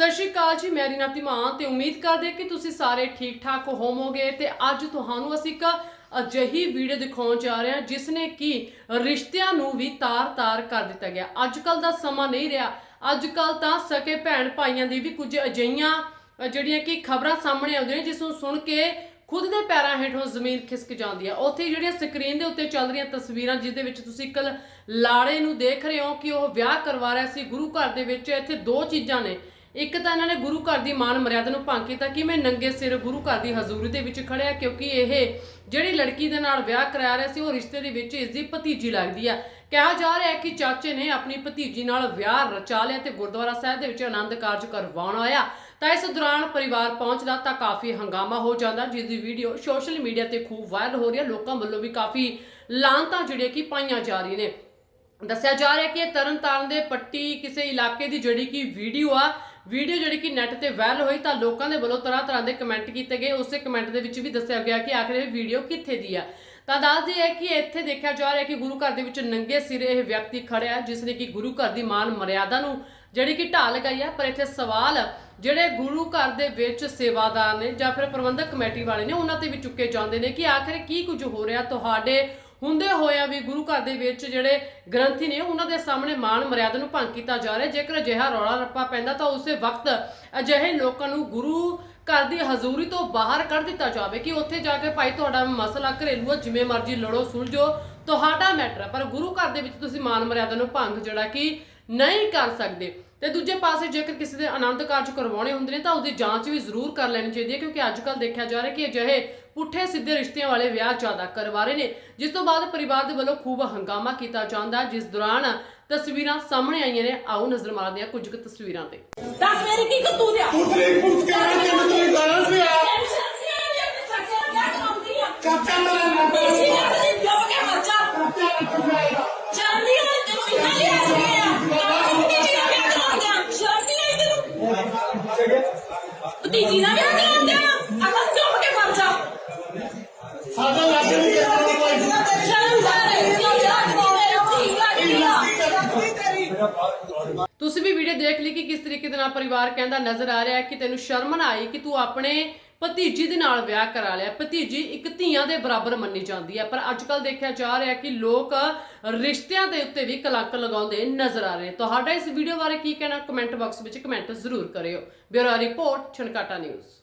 ਸਤਿ ਸ਼੍ਰੀ ਅਕਾਲ ਜੀ, ਮੈਂ ਰੀਨਾ ਧੀਮਾਨ ਤੇ ਉਮੀਦ ਕਰਦੇ ਕਿ ਤੁਸੀਂ ਸਾਰੇ ਠੀਕ ਠਾਕ ਹੋਵੋਗੇ ਤੇ ਅੱਜ ਤੁਹਾਨੂੰ ਅਸੀਂ ਇੱਕ ਅਜਿਹੀ ਵੀਡੀਓ ਦਿਖਾਉਣ ਜਾ ਰਹੇ ਹਾਂ ਜਿਸ ਨੇ ਕਿ ਰਿਸ਼ਤਿਆਂ ਨੂੰ ਵੀ ਤਾਰ-ਤਾਰ ਕਰ ਦਿੱਤਾ ਗਿਆ। ਅੱਜ ਕੱਲ ਦਾ ਸਮਾਂ ਨਹੀਂ ਰਿਹਾ। ਅੱਜ ਕੱਲ ਤਾਂ ਸਕੇ ਭੈਣ ਭਾਈਆਂ ਦੀ ਵੀ ਕੁਝ ਅਜਿਹੀਆਂ ਜਿਹੜੀਆਂ ਕਿ ਖਬਰਾਂ ਸਾਹਮਣੇ ਆਉਂਦੀਆਂ ਨੇ, ਜਿਸ ਨੂੰ ਸੁਣ ਕੇ ਖੁਦ ਦੇ ਪੈਰਾਂ ਹੇਠੋਂ ਜ਼ਮੀਨ ਖਿਸਕ ਜਾਂਦੀ ਹੈ। ਉੱਥੇ ਜਿਹੜੀਆਂ ਸਕਰੀਨ ਦੇ ਉੱਤੇ ਚੱਲ ਰਹੀਆਂ ਤਸਵੀਰਾਂ ਜਿਸ ਦੇ ਵਿੱਚ ਤੁਸੀਂ ਇੱਕ ਲਾੜੇ ਨੂੰ ਦੇਖ ਰਹੇ ਹੋ ਕਿ ਉਹ ਵਿਆਹ ਕਰਵਾ ਰਿਹਾ ਸੀ। ਗੁਰੂ ਘਰ ਦੇ ਵਿੱਚ ਇੱਥੇ ਦੋ ਚੀਜ਼ਾਂ ਨੇ। ਇੱਕ ਤਾਂ ਇਹਨਾਂ ਨੇ ਗੁਰੂ ਘਰ ਦੀ ਮਾਨ ਮਰਿਆਦਾ ਨੂੰ ਭੰਗ ਕੀਤਾ ਕਿ ਮੈਂ ਨੰਗੇ ਸਿਰ ਗੁਰੂ ਘਰ ਦੀ ਹਜ਼ੂਰੀ ਦੇ ਵਿੱਚ ਖੜਿਆ ਕਿਉਂਕਿ ਇਹ ਜਿਹੜੀ ਲੜਕੀ ਦੇ ਨਾਲ ਵਿਆਹ ਕਰਾ ਰਿਹਾ ਸੀ, ਉਹ ਰਿਸ਼ਤੇ ਦੇ ਵਿੱਚ ਇਸ ਦੀ ਭਤੀਜੀ ਲੱਗਦੀ ਆ। ਕਿਹਾ ਜਾ ਰਿਹਾ ਹੈ ਕਿ ਚਾਚੇ ਨੇ ਆਪਣੀ ਭਤੀਜੀ ਨਾਲ ਵਿਆਹ ਰਚਾ ਲਿਆ ਤੇ ਗੁਰਦੁਆਰਾ ਸਾਹਿਬ ਦੇ ਵਿੱਚ ਆਨੰਦ ਕਾਰਜ ਕਰਵਾਉਣ ਆਇਆ। ਤਾਂ ਇਸ ਦੌਰਾਨ ਪਰਿਵਾਰ ਪਹੁੰਚਦਾ ਤਾਂ ਕਾਫੀ ਹੰਗਾਮਾ ਹੋ ਜਾਂਦਾ, ਜਿਸ ਦੀ ਵੀਡੀਓ ਸੋਸ਼ਲ ਮੀਡੀਆ ਤੇ ਖੂਬ ਵਾਇਰਲ ਹੋ ਰਹੀ ਹੈ। ਲੋਕਾਂ ਵੱਲੋਂ ਵੀ ਕਾਫੀ ਲਾਂਤਾਂ ਜਿਹੜੀਆਂ ਕਿ ਪਾਈਆਂ ਜਾ ਰਹੀਆਂ ਨੇ। ਦੱਸਿਆ ਜਾ ਰਿਹਾ ਕਿ ਇਹ ਤਰਨਤਾਰਨ ਦੇ ਪੱਟੀ ਕਿਸੇ ਇਲਾਕੇ ਦੀ ਜਿਹੜੀ ਕਿ ਵੀਡੀਓ ਆ ਵੀਡੀਓ ਜਿਹੜੀ ਕਿ ਨੈਟ ਤੇ ਵਾਇਰਲ ਹੋਈ ਤਾਂ ਲੋਕਾਂ ਦੇ ਵੱਲੋਂ ਤਰ੍ਹਾਂ ਤਰ੍ਹਾਂ ਦੇ ਕਮੈਂਟ ਕੀਤੇ ਗਏ। ਉਸੇ ਕਮੈਂਟ ਦੇ ਵਿੱਚ ਵੀ ਦੱਸਿਆ ਗਿਆ ਕਿ ਆਖਰ ਇਹ ਵੀਡੀਓ ਕਿੱਥੇ ਦੀ ਆ। ਤਾਂ ਦੱਸਦੀ ਹੈ ਕਿ ਇੱਥੇ ਦੇਖਿਆ ਜਾ ਰਿਹਾ ਕਿ ਗੁਰੂ ਘਰ ਦੇ ਵਿੱਚ ਨੰਗੇ ਸਿਰ ਇਹ ਵਿਅਕਤੀ ਖੜਿਆ ਜਿਸ ਨੇ ਕਿ ਗੁਰੂ ਘਰ ਦੀ ਮਾਨ ਮਰਿਆਦਾ ਨੂੰ ਜਿਹੜੀ ਕਿ ਢਾਹ ਲਗਾਈ ਹੈ ਪਰ ਇੱਥੇ ਸਵਾਲ ਜਿਹੜੇ ਗੁਰੂ ਘਰ ਦੇ ਵਿੱਚ ਸੇਵਾਦਾਰ ਨੇ ਜਾਂ ਫਿਰ ਪ੍ਰਬੰਧਕ ਕਮੇਟੀ ਵਾਲੇ ਨੇ, ਉਹਨਾਂ ਤੇ ਵੀ ਚੁੱਕੇ ਜਾਂਦੇ ਨੇ ਕਿ ਆਖਰ ਕੀ ਕੁਝ ਹੋ ਰਿਹਾ? ਤੁਹਾਡੇ ਹੁੰਦੇ ਹੋਇਆ ਵੀ ਗੁਰੂ ਘਰ ਦੇ ਵਿੱਚ ਜਿਹੜੇ ਗ੍ਰੰਥੀ ਨੇ, ਉਹਨਾਂ ਦੇ ਸਾਹਮਣੇ ਮਾਨ ਮਰਿਆਦਾ ਨੂੰ ਭੰਗ ਕੀਤਾ ਜਾ ਰਿਹਾ। ਜੇਕਰ ਅਜਿਹਾ ਰੌਲਾ ਰੱਪਾ ਪੈਂਦਾ ਤਾਂ ਉਸੇ ਵਕਤ ਅਜਿਹੇ ਲੋਕਾਂ ਨੂੰ ਗੁਰੂ ਘਰ ਦੀ ਹਜ਼ੂਰੀ ਤੋਂ ਬਾਹਰ ਕੱਢ ਦਿੱਤਾ ਜਾਵੇ ਕਿ ਉੱਥੇ ਜਾ ਕੇ ਭਾਈ ਤੁਹਾਡਾ ਮਸਲਾ ਘਰੇਲੂ ਆ, ਜਿਵੇਂ ਮਰਜ਼ੀ ਲੜੋ, ਸੁਲਝੋ, ਤੁਹਾਡਾ ਮੈਟਰ ਹੈ ਪਰ ਗੁਰੂ ਘਰ ਦੇ ਵਿੱਚ ਤੁਸੀਂ ਮਾਨ ਮਰਿਆਦਾ ਨੂੰ ਭੰਗ ਜਿਹੜਾ ਕਿ ਨਹੀਂ ਕਰ ਸਕਦੇ। ਤੇ ਦੂਜੇ ਪਾਸੇ ਜੇਕਰ ਕਿਸੇ ਦੇ ਆਨੰਦ ਕਾਰਜ ਕਰਵਾਉਣੇ ਹੁੰਦੇ ਨੇ ਤਾਂ ਉਹਦੀ ਜਾਂਚ ਵੀ ਜ਼ਰੂਰ ਕਰ ਲੈਣੀ ਚਾਹੀਦੀ ਹੈ ਕਿਉਂਕਿ ਅੱਜ ਕੱਲ ਦੇਖਿਆ ਜਾ ਰਿਹਾ ਕਿ ਅਜਿਹੇ ਪੁੱਠੇ ਸਿੱਧੇ ਰਿਸ਼ਤਿਆਂ ਵਾਲੇ ਵਿਆਹ ਜ਼ਿਆਦਾ ਕਰਵਾ ਰਹੇ ਨੇ ਜਿਸ ਤੋਂ ਬਾਅਦ ਪਰਿਵਾਰ ਦੇ ਵੱਲੋਂ ਖੂਬ ਹੰਗਾਮਾ ਕੀਤਾ ਜਾਂਦਾ ਜਿਸ ਦੌਰਾਨ ਤਸਵੀਰਾਂ ਸਾਹਮਣੇ ਆਈਆਂ ਨੇ ਆਓ ਨਜ਼ਰ ਮਾਰਦੇ ਹਾਂ ਕੁਝ ਕੁ ਤਸਵੀਰਾਂ ਤੇ। ਦੱਸ ਮੇਰੀ ਕੀ ਕਤੂਤ ਆ? ਤੂੰ ਤੇ ਕੁੱਟ ਕੇ ਆ ਤੈਨੂੰ ਤੂੰ ਗਾਲਾਂ ਤੇ ਆ। ਚਾਚਾ ਮੇਰਾ ਨੰਬਰ ਭਤੀਜੀ ਦਾ ਵਿਆਹ ਕਰਾਉਂਦੇ ਆ ਅਗਰ ਚੁੱਪ ਕੇ ਮਰ ਜਾ ਸਾਡਾ ਲੱਗ ਨਹੀਂ ਕਰਨਾ ਤੁਸੀਂ ਵੀ ਵੀਡੀਓ ਦੇਖ ਲਈ ਕਿ ਕਿਸ ਤਰੀਕੇ ਦੇ ਨਾਲ ਪਰਿਵਾਰ ਕਹਿੰਦਾ ਨਜ਼ਰ ਆ ਰਿਹਾ ਹੈ ਕਿ ਤੈਨੂੰ ਸ਼ਰਮ ਨਾ ਆਈ ਕਿ ਤੂੰ ਆਪਣੇ ਭਤੀਜੀ ਦੇ ਨਾਲ ਵਿਆਹ ਕਰਾ ਲਿਆ। ਭਤੀਜੀ ਇੱਕ ਧੀਆਂ ਦੇ ਬਰਾਬਰ ਮੰਨੀ ਜਾਂਦੀ ਹੈ। ਪਰ ਅੱਜ ਕੱਲ ਦੇਖਿਆ ਜਾ ਰਿਹਾ ਕਿ ਲੋਕ ਰਿਸ਼ਤਿਆਂ ਦੇ ਉੱਤੇ ਵੀ ਕਲੰਕ ਲਗਾਉਂਦੇ ਨਜ਼ਰ ਆ ਰਹੇ। ਤੁਹਾਡਾ ਇਸ ਵੀਡੀਓ ਬਾਰੇ ਕੀ ਕਹਿਣਾ? ਕਮੈਂਟ ਬਾਕਸ ਵਿੱਚ ਕਮੈਂਟ ਜ਼ਰੂਰ ਕਰਿਓ। Bureau report Chhankata news.